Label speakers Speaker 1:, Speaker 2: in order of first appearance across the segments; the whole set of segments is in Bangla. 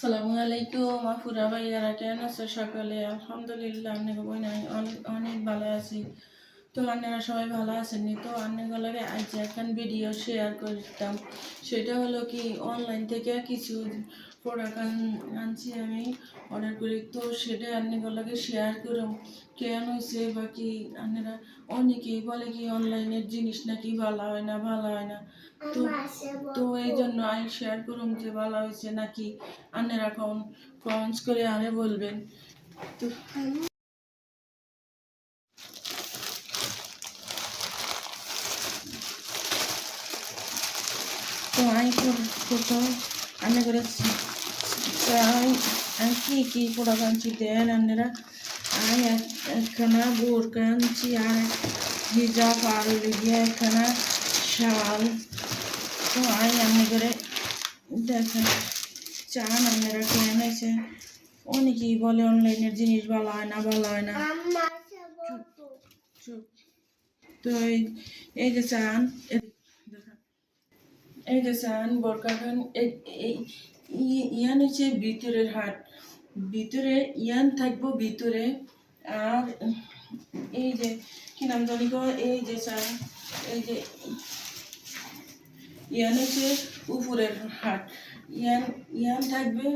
Speaker 1: সালামু আলাইকুম আফুরা ভাইয়ারা কেন আছে সকালে? আলহামদুলিল্লাহ, অনেক বই নাই, অনেক অনেক ভালো আছি। তো আপনারা সবাই ভালো আছেননি? তো আপনাগুলোকে আজ এখন ভিডিও শেয়ার করতাম। সেটা হলো কি অনলাইন থেকে কিছু প্রোডাক্ট আনছি আমি অর্ডার করি। তো সেটা অনেকগুলোকে শেয়ার করুন কেন হয়েছে বা কি? আপনারা অনেকেই বলে কি অনলাইনের জিনিস নাকি ভালো হয় না, ভালো হয় না। তো তো এই জন্য আমি শেয়ার করুন যে ভালো হয়েছে নাকি? আপনারা কম কমেন্টস করে আরে বলবেন। তো তো আমি প্রথম আমি করেছি। কী কী প্রোডাক্ট আনছি দেন আপনারা আমি এক- একখানা বোরকা আনছি আর হিজাব আর লিগিয়ে একখানা শাল তো আমি এমনি করে দেখেন চান আপনারা কেন আছে অনেকেই বলে অনলাইনের জিনিস ভালো হয় না ভালো হয় না তো এই যে চান এই যে চান বরকাখান এই ইয়ান হচ্ছে ভিতরের হাট ভিতরে ইয়ান থাকব ভিতরে। আর এই যে, কি নাম জানি এই যে এই যে ইয়ান হচ্ছে উপরের হাট ইয়ান ইয়ান থাকবে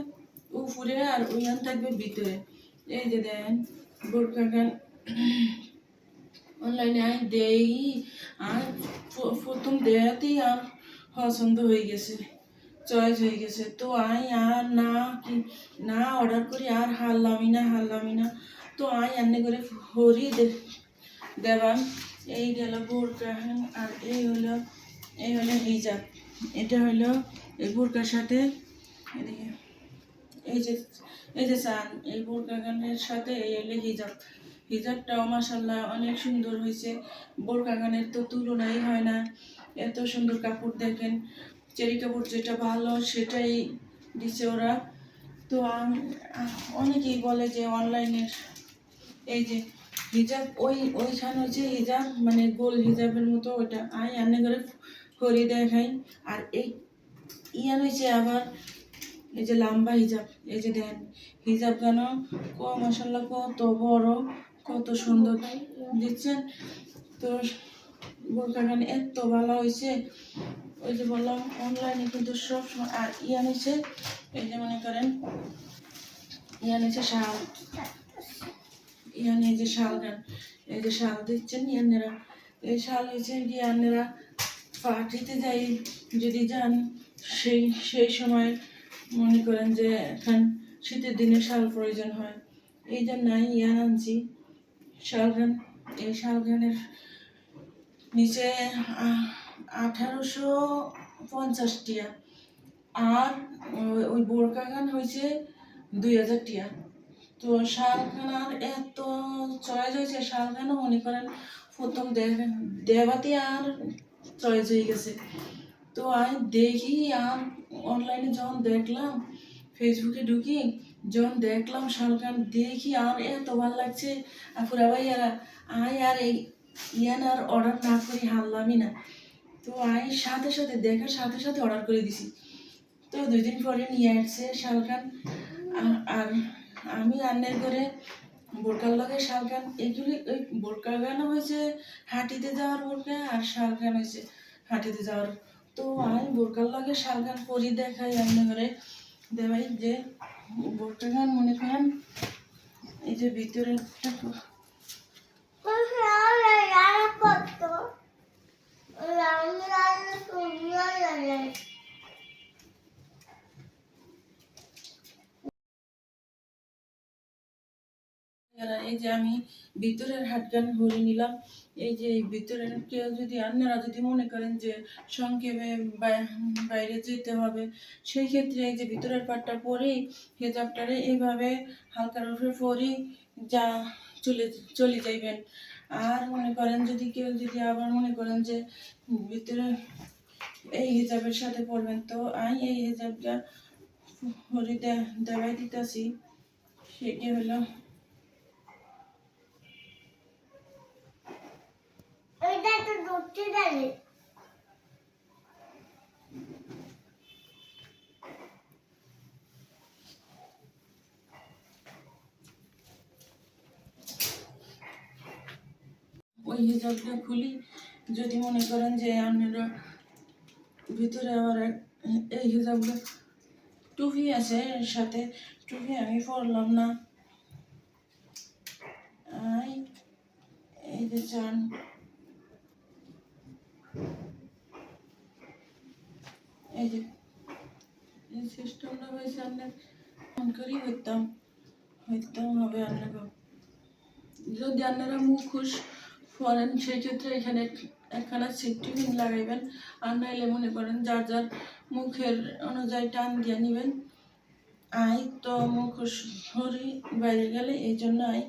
Speaker 1: উপরে আর ইয়ান থাকবে ভিতরে। এই যে দেন বোরকাখান অনলাইনে আমি দেই, আর প্রথম দেয়াতেই আর পছন্দ হয়ে গেছে। চয়েস হয়ে গেছে। তো আমি আর না না অর্ডার করি, আর হারলামই না হারলামই না। তো আমি এমনি করে হরি দেবাম এই গেল বোরকাহান আর এই হলো এই হলো হিজাব। এটা হলো এই বোরকার সাথে এদিকে, এই যে এই যে চান, এই বোরকাগানের সাথে এই হলো হিজাব। হিজাবটাও মাসাল্লাহ অনেক সুন্দর হয়েছে। বোরকাগানের তো তুলনাই হয় না। এত সুন্দর কাপড় দেখেন। চেরি কাপড় যেটা ভালো সেটাই দিছে ওরা। তো আম- অনেকেই বলে যে অনলাইনের এই যে হিজাব, ওই ওইখানে হচ্ছে হিজাব মানে গোল হিজাবের মতো ওইটা। আই এমনি করে করি দেখাই। আর এই ইয়ান হয়েছে আবার এই যে লম্বা হিজাব। এই যে দেন, হিজাব কেন ক মশাল্লা কত বড়, কত সুন্দর। দিচ্ছেন? তো বোরকাখান এত ভালো হয়েছে। ওই যে বললাম অনলাইনে কিন্তু সব আর ইয়ান হয়েছে এই যে মনে করেন ইয়ান হয়েছে শাল যে শাল গান, এই যে শাল দিচ্ছেন ইয়ানেরা, এই শাল হয়েছে ইয়ানেরা পার্টিতে যাই যদি যান, সেই সেই সময় মনে করেন যে এখন শীতের দিনে শাল প্রয়োজন হয়। এই জন্য ইয়ান আনছি শালগান এই শালগানের নিচে আঠারোশো পঞ্চাশ টিয়া। আর ওই- ওই বোরকা গান হয়েছে দুই হাজার টিয়া। তো শালখানার এত চয়েস হয়েছে শালখানও মনে করেন প্রথম দেবাতে আর চয়েস হয়ে গেছে। তো আমি দেখি আর অনলাইনে যখন দেখলাম ফেসবুকে ঢুকি, যখন দেখলাম শালখান, দেখি আর এত ভালো লাগছে। আর পুরা ভাইয়ারা আয় আর এই ইয়ান আর অর্ডার না করি হারলামই না। তো আই সাথে সাথে, দেখার সাথে সাথে অর্ডার করে দিছি। তো দুই দিন পরে নিয়ে আসছে শালখান আর আমি রান্নার করে বোরকার লগে শালখান এগুলি ওই বোরকা গানও হয়েছে হাঁটিতে যাওয়ার বোরকা আর শালখান হয়েছে হাঁটিতে যাওয়ার। তো আমি বোরকার লগে শালখান করি দেখাই রান্না করে দেখাই যে বোরকা গান মনে করেন, এই যে ভিতরে একটা এই যে আমি ভিতরের হাটগান ভরে নিলাম। এই যে ভিতরের কেউ যদি আপনারা যদি মনে করেন যে সংক্ষেপে বাইরে যেতে হবে, সেই ক্ষেত্রে এই যে ভিতরের পাটটা পরেই হেজাবটারে এইভাবে হালকার উপরে পরেই যা চলে চলে যাইবেন। আর মনে করেন যদি কেউ যদি আবার মনে করেন যে ভিতরে এই হিজাবের সাথে পড়বেন, তো আমি এই হিজাবটা হরি দেওয়াই দিতেছি। সেটি হলো?
Speaker 2: ওইটা তো ধরতে যাবে
Speaker 1: খুলি, যদি মনে করেন যে আপনারা ভিতরে আবার এই হিজাবটা টুপি আছে, এর সাথে টুপি আমি পরলাম না। এই যে চান। যদি আপনারা মুখ খুশ করেন, সেই ক্ষেত্রে এখানে একখানা সেফটি পিন লাগাইবেন। আর নাইলে মনে করেন যার যার মুখের অনুযায়ী টান দিয়ে নেবেন। আই তো মুখ সরি বাইরে গেলে এই জন্য আই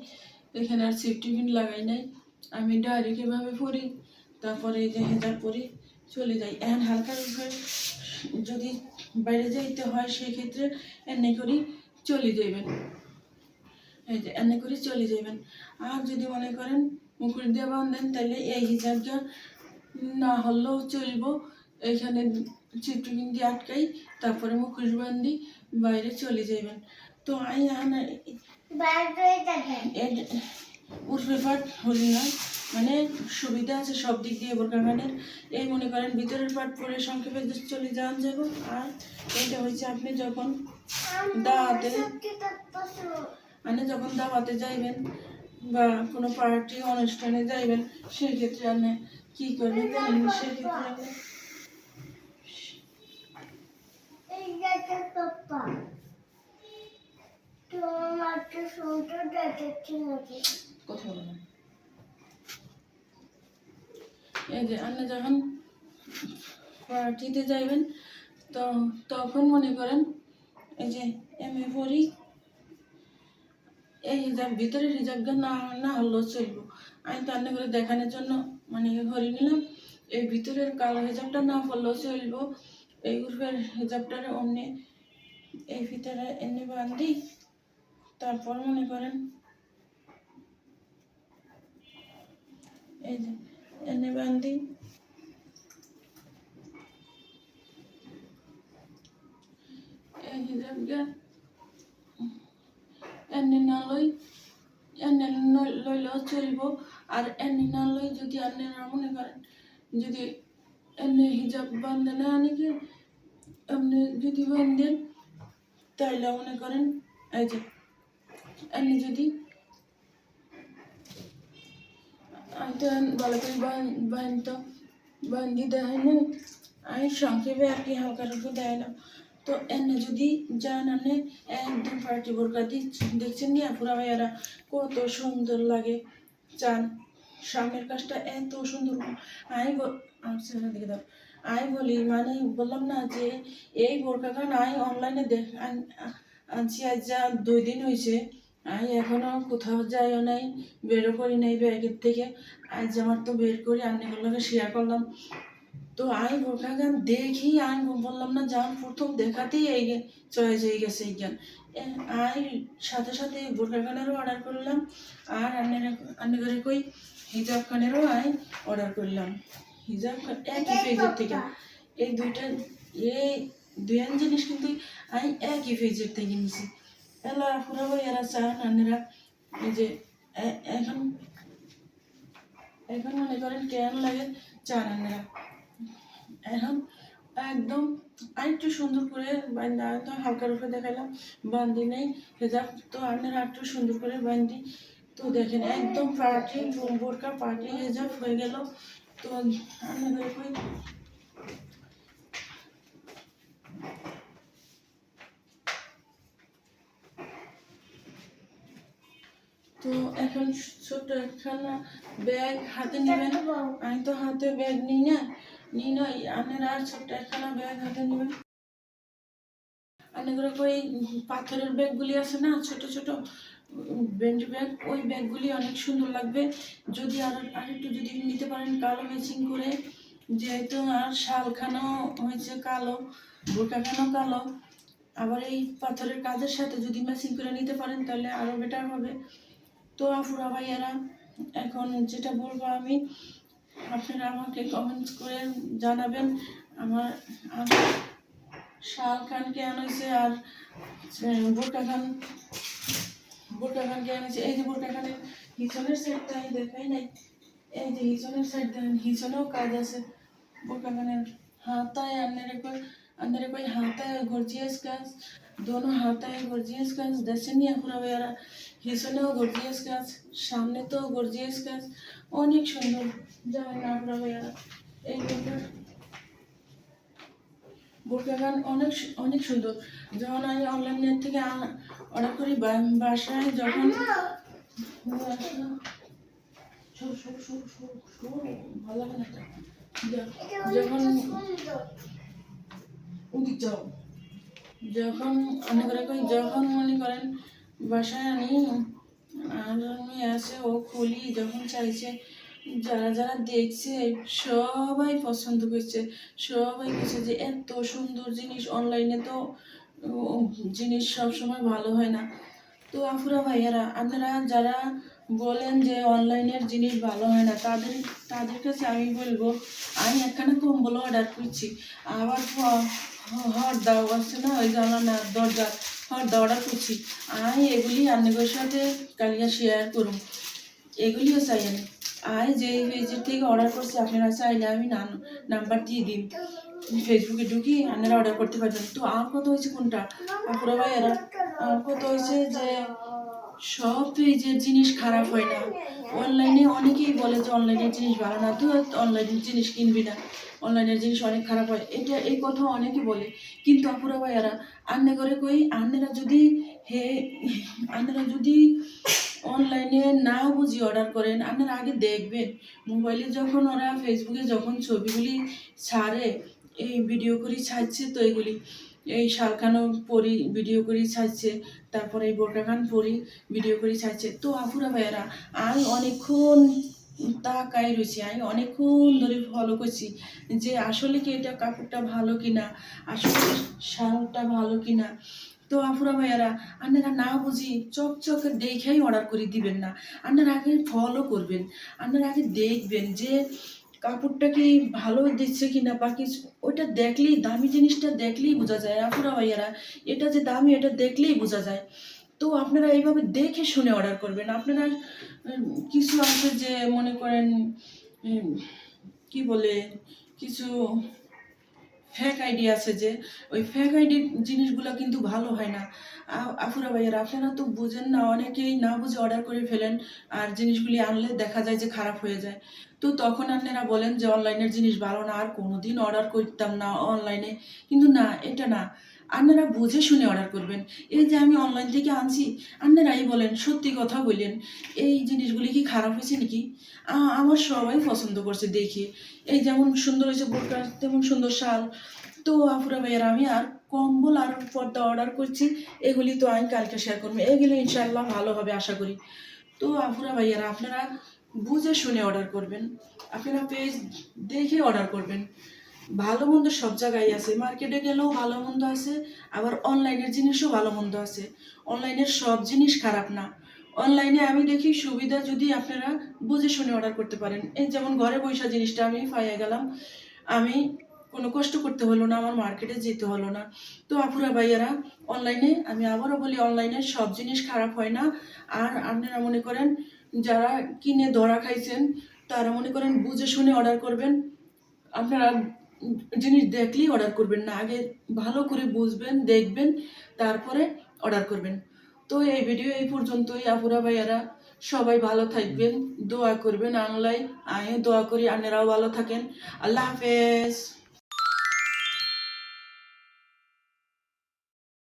Speaker 1: এখানে আর সেফটি পিন লাগাই নাই। আমি ডাইরেক্ট এভাবে পরি, তারপরে এই যে হেজার পরি, চলে যাই। এখন হালকা যদি বাইরে যাইতে হয়, সেই ক্ষেত্রে এনে করি চলে যাইবেন। এই যে এনে করে চলে যাবেন আর যদি মনে করেন মুকুট দিয়ে বাঁধেন তাহলে এই হিসাবটা না হলেও চলবো। এখানে চিত্রকিন দিয়ে আটকাই তারপরে মুখোশ বান্ধি বাইরে চলে যাবেন তো আই আনা
Speaker 2: বাইরে যাবে
Speaker 1: উর্ফে পাট হলি না মানে সুবিধা আছে সব দিক দিয়ে বোরকাখানের এই মনে করেন ভিতরের পাট পরে সংক্ষেপে চলে যান যাব। আর এটা হয়েছে আপনি যখন
Speaker 2: দাওয়াতে
Speaker 1: মানে যখন দাওয়াতে যাইবেন বা কোনো পার্টি অনুষ্ঠানে যাইবেন সেক্ষেত্রে আপনি কি করবেন জানেন সেক্ষেত্রে
Speaker 2: এই
Speaker 1: যে আপনি যখন পার্টিতে যাইবেন তো তখন মনে করেন এই যে এম এ পড়ি এই হিজাব, ভিতরের হিজাবটা না না হলেও চলবো। আমি রান্না করে দেখানোর জন্য মানে করে নিলাম। এই ভিতরের কালো হিজাবটা না পড়লেও চলবো। এই উর্ফের হিজাবটারে অমনি এই ভিতরে এনে বান্ধি, তারপর মনে করেন এই যে এনে বান্ধি। এই হিজাবটা এনে না লই এনে লইলেও আর এনে না লই যদি মনে করেন যদি হিজাব বান্ধে না আপনি যদি বান্ধেন তাইলে মনে করেন এই যে যদি ভালো করে বান্ধি আমি সংক্ষেপে আর কি হালকা রূপে দেখালাম তো এনে যদি যান আনে একদম পার্টি বোরকা দিচ্ছেন দেখছেন নিয়ে পুরা ভাইয়ারা কত সুন্দর লাগে। চান সামনের কাজটা এত সুন্দর। আমি আচ্ছা দিকে দাও। আমি বলি মানে বললাম না যে এই বোরকাটা নাই অনলাইনে দেখ আনছি আজ যা দুই দিন হয়েছে আমি এখনও কোথাও যাইও নাই বেরো করি নাই ব্যাগের থেকে। আজ আমার তো বের করি করে আপনিগুলোকে শেয়ার করলাম। তো আমি বোরকা গান দেখি? আমি বললাম না যান প্রথম দেখাতেই এই চয়েস হয়ে গেছে এই গান আমি সাথে সাথে বোরকা গানেরও অর্ডার করলাম আর আন্নে করে কই? হিজাব খানেরও আমি অর্ডার করলাম। হিজাব খান একই পেজের থেকে। এই দুইটা এই দুই জিনিস কিন্তু আমি একই পেজের থেকে নিছি। এলা পুরো এরা চান আন্নেরা এই যে এখন এখন মনে করেন কেন লাগে চান আন্নেরা এখন একদম আরেকটু সুন্দর করে তো হালকা রূপে দেখালাম বান্ধি নেই, হেজাব তো আপনারা একটু সুন্দর করে বান্ধি তো দেখেন, একদম পার্টি বোরকা, পার্টি, হেজাব হয়ে গেল। তো আপনাদের তো এখন ছোট একখানা ব্যাগ হাতে নেবেন। আমি তো হাতে ব্যাগ নিই না। নিই নয় আপনারা ছোট্ট একখানা ব্যাগ হাতে নেবেন। অনেকগুলো ওই পাথরের ব্যাগগুলি আছে না, ছোট ছোট বেন্ড ব্যাগ ওই ব্যাগগুলি অনেক সুন্দর লাগবে। যদি আর, আরেকটু যদি নিতে পারেন কালো ম্যাচিং করে, যেহেতু আর শালখানাও হয়েছে কালো বোরকাখানাও কালো, আবার এই পাথরের কাজের সাথে যদি ম্যাচিং করে নিতে পারেন, তাহলে আরও বেটার হবে। তো আফুরা ভাইয়ারা, এখন যেটা বলব আমি আপনারা আমাকে কমেন্টস করে জানাবেন। আমার শাল খান কেন হয়েছে আর বোরকা খান বোরকা খান কেন হয়েছে এই যে বোরকা খানের হিচনের সাইডটা আমি দেখাই নাই। এই যে হিচনের সাইড দেন হিসনেও কাজ আছে। বোরকা খানের হাতায় আন্নারে কই আন্নারে কই হাতায় গর্জিয়াস কাজ দোনো হাতায় গর্জিয়াস কাজ দেখছেনই আপনারা ভাইয়ারা হিসনেও গর্জিয়াস কাজ সামনে তো গর্জিয়াস কাজ অনেক সুন্দর জানেন না আপনারা ভাইয়ারা এই বোরকা বোরকা গান অনেক অনেক সুন্দর যখন আমি অনলাইন অনলাইনের থেকে অর্ডার করি বাসায় যখন ভালো লাগে না যখন যাও। যখন মনে করে যখন মনে করেন বাসায় আনি, আর আমি আসে ও খুলি, যখন চাইছে, যারা যারা দেখছে, সবাই পছন্দ করছে, সবাই বলছে যে এত সুন্দর জিনিস অনলাইনে তো জিনিস সবসময় ভালো হয় না। তো আফুরা ভাইয়ারা, আপনারা যারা বলেন যে অনলাইনের জিনিস ভালো হয় না, তাদের তাদের কাছে আমি বলব, আমি একখানা কম্বল অর্ডার করছি। আবার হর দাও আছে না, ওই জানালা দরজা হর দাও অর্ডার করছি। আমি এগুলি আপনাদের সাথে কালিয়া শেয়ার করুন। এগুলিও চাই আমি। আমি যে পেজের থেকে অর্ডার করছি, আপনারা চাইলে আমি নাম্বার দিয়ে দিন ফেসবুকে ঢুকি, আপনারা অর্ডার করতে পারবেন। তো আর কত হয়েছে কোনটা? আপুরা ভাইয়ারা, আর কত হয়েছে যে সব পেজের জিনিস খারাপ হয় না। অনলাইনে অনেকেই বলে যে অনলাইনের জিনিস ভালো না, তুই অনলাইনের জিনিস কিনবি না। অনলাইনের জিনিস অনেক খারাপ হয়। এটা, এই কথা অনেকে বলে। কিন্তু আপুরা, ভাইয়ারা, আন্নে করে কই, আন্নেরা যদি হে, আন্নেরা যদি অনলাইনে না বুঝি অর্ডার করেন আপনারা আগে দেখবেন। মোবাইলে যখন ওরা ফেসবুকে যখন ছবিগুলি ছাড়ে, এই ভিডিও করি ছাড়ছে তো এগুলি। এই শালখানো পরি ভিডিও করি ছাড়ছে, তারপরে এই বোরকাখান পরি ভিডিও করি ছাড়ছে। তো আফুরা ভাইয়ারা, আমি অনেকক্ষণ তাকাই রয়েছি, আমি অনেকক্ষণ ধরে ফলো করছি যে আসলে কি এটা কাপড়টা ভালো কিনা, আসলে শালটা ভালো কিনা। তো আফুরা ভাইয়ারা আপনারা না বুঝি চকচকে দেখেই অর্ডার করে দিবেন না। আপনারা আগে ফলো করবেন আপনারা আগে দেখবেন যে কাপড়টা কি ভালো দিচ্ছে কি না বা কিছু, ওইটা দেখলেই, দামি জিনিসটা দেখলেই বোঝা যায় আপনারা ভাইয়ারা। এটা যে দামি, এটা দেখলেই বোঝা যায়। তো আপনারা এইভাবে দেখে শুনে অর্ডার করবেন। আপনারা কিছু আছে যে মনে করেন কি বলে, কিছু ফেক আইডি আছে যে, ওই ফেক আইডি জিনিসগুলো কিন্তু ভালো হয় না। আফুরা ভাইয়ার, আপনারা তো বুঝেন না, অনেকেই না বুঝে অর্ডার করে ফেলেন আর জিনিসগুলি আনলে দেখা যায় যে খারাপ হয়ে যায়। তো তখন আপনারা বলেন যে অনলাইনের জিনিস ভালো না, আর কোনোদিন অর্ডার করতাম না অনলাইনে কিন্তু না, এটা না। আপনারা বুঝে শুনে অর্ডার করবেন। এই যে আমি অনলাইন থেকে আনছি, আপনারাই বলেন, সত্যি কথা বললেন এই জিনিসগুলি কি খারাপ হয়েছে নাকি? আমার সবাই পছন্দ করছে দেখে। এই যেমন সুন্দর হয়েছে বোরকা, তেমন সুন্দর শাল। তো আফুরা ভাইয়ার, আমি আর কম্বল আর পর্দা অর্ডার করছি। এগুলি তো আমি কালকে শেয়ার করব। এগুলি ইনশাল্লাহ ভালো হবে আশা করি। তো আফুরা ভাইয়ারা, আপনারা বুঝে শুনে অর্ডার করবেন। আপনারা পেজ দেখে অর্ডার করবেন। ভালো মন্দ সব জায়গায় আছে। মার্কেটে গেলেও ভালো মন্দ আছে, আবার অনলাইনের জিনিসও ভালো মন্দ আছে। অনলাইনের সব জিনিস খারাপ না। অনলাইনে আমি দেখি সুবিধা যদি আপনারা বুঝে শুনে অর্ডার করতে পারেন। এই যেমন ঘরে বৈশা জিনিসটা আমি পাইয়া গেলাম। আমি কোনো কষ্ট করতে হলো না, আমার মার্কেটে যেতে হলো না। তো আপুরা ভাইয়ারা অনলাইনে আমি আবারও বলি অনলাইনে সব জিনিস খারাপ হয় না। আর আপনারা মনে করেন, যারা কিনে ধরা খাইছেন, তারা মনে করেন বুঝে শুনে অর্ডার করবেন। আপনারা জিনিস দেখলেই অর্ডার করবেন না। আগে ভালো করে বুঝবেন, দেখবেন, তারপরে অর্ডার করবেন। তো এই ভিডিও এই পর্যন্তই। আপুরা, ভাইয়ারা, সবাই ভালো থাকবেন, দোয়া করবেন আনলাই আমিও দোয়া করি আপনারাও ভালো থাকেন। আল্লাহ হাফেজ।